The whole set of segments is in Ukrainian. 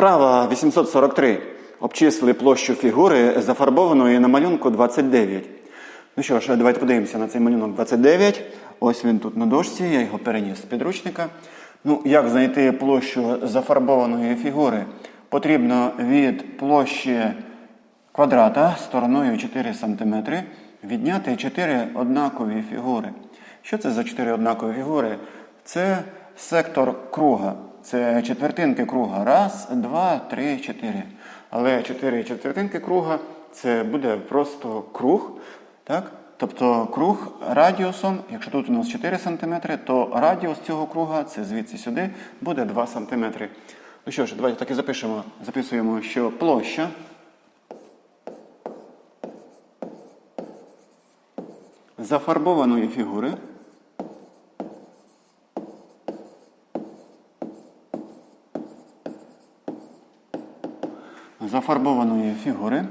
Вправа 843. Обчислили площу фігури, зафарбованої на малюнку 29. Ну що ж, давайте подивимося на цей малюнок 29. Ось він тут на дошці, я його переніс з підручника. Ну, як знайти площу зафарбованої фігури? Потрібно від площі квадрата стороною 4 см відняти 4 однакові фігури. Що це за 4 однакові фігури? Це сектор круга. Це четвертинки круга. Раз, два, три, чотири. Але 4 четвертинки круга це буде просто круг. Так? Тобто круг радіусом, якщо тут у нас 4 см, то радіус цього круга, це звідси сюди, буде 2 см. Ну що ж, давайте так і запишемо. Записуємо, що площа зафарбованої фігури зафарбованої фігури.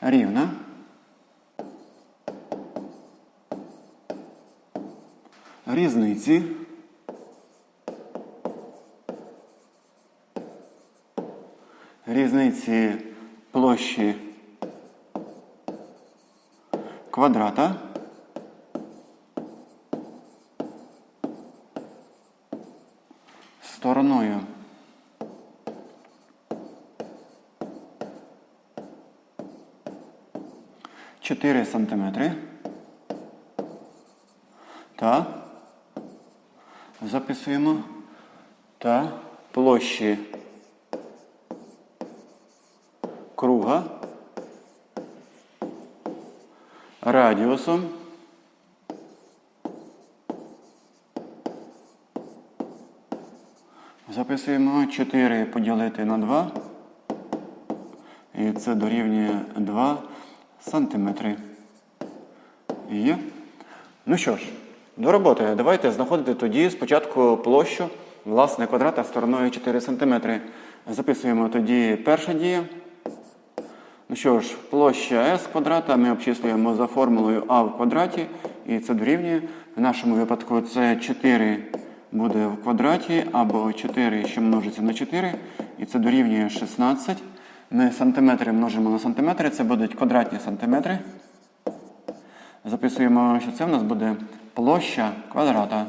Рівна. Різниці. Різниці площі квадрата стороною. Чотири сантиметри. Та. Записуємо. Та. Площі. Круга. Радіусом записуємо 4 поділити на 2. І це дорівнює 2 сантиметри. Є. Ну що ж, до роботи. Давайте знаходити тоді спочатку площу власне квадрата стороною 4 см. Записуємо тоді перша дія. Ну що ж, площа s квадрата ми обчислюємо за формулою а в квадраті, і це дорівнює. В нашому випадку це 4 буде в квадраті, або 4, що множиться на 4, і це дорівнює 16. Ми сантиметри множимо на сантиметри, це будуть квадратні сантиметри. Записуємо, що це в нас буде площа квадрата.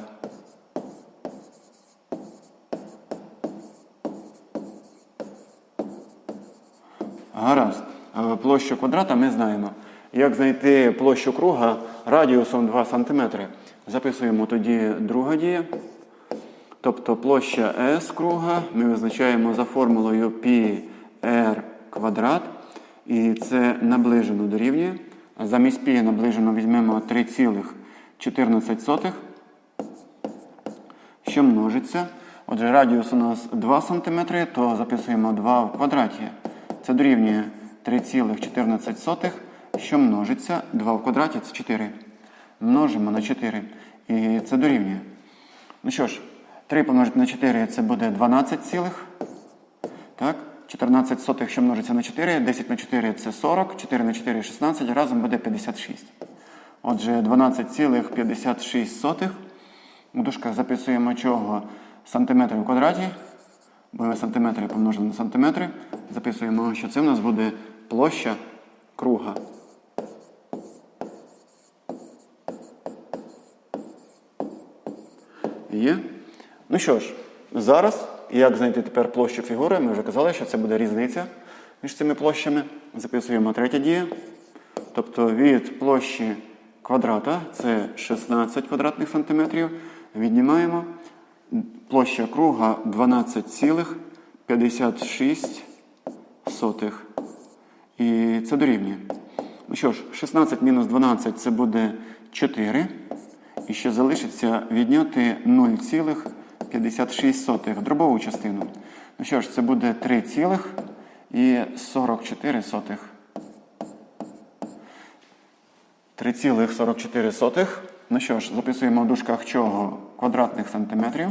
Гаразд. Е, Площу квадрата ми знаємо. Як знайти площу круга радіусом 2 см? Записуємо тоді друга дія. Тобто площа S круга ми визначаємо за формулою πr квадрат. І це наближено дорівнює. Замість π наближено візьмемо 3,14, що множиться. Отже, радіус у нас 2 см, то записуємо 2 в квадраті. Це дорівнює 3,14, що множиться. 2 в квадраті це 4. Множимо на 4. І це дорівнює. Ну що ж, 3 помножити на 4 це буде 12 цілих. Так? 14 сотих, що множиться на 4, 10 на 4 це 40, 4 на 4 16, разом буде 56. Отже, 12,56. У дужках записуємо чого сантиметри в квадраті. Бо сантиметри помножили на сантиметри. Записуємо, що це в нас буде площа круга. Є. Ну що ж, зараз, як знайти тепер площу фігури, ми вже казали, що це буде різниця між цими площами. Записуємо третя дія. Тобто від площі квадрата це 16 квадратних сантиметрів. Віднімаємо площа круга 12,56. І це дорівнює. Ну що ж, 16 мінус 12 це буде 4. І ще залишиться відняти 0,56 дробову частину. Ну що ж, це буде 3,44. 3,44. Ну що ж, записуємо в дужках чого квадратних сантиметрів.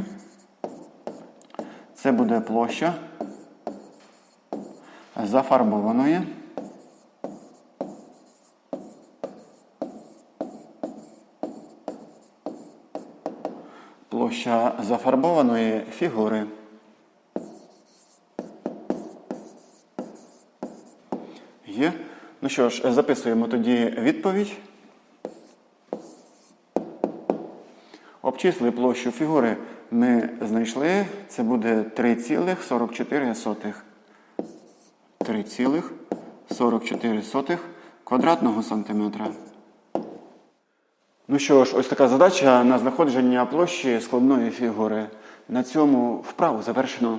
Це буде площа зафарбованої. Площа зафарбованої фігури. Є. Ну що ж, записуємо тоді відповідь. Обчисли площу фігури ми знайшли. Це буде 3,44. 3,44 квадратного сантиметра. Ну що ж, ось така задача на знаходження площі складної фігури. На цьому вправу завершено.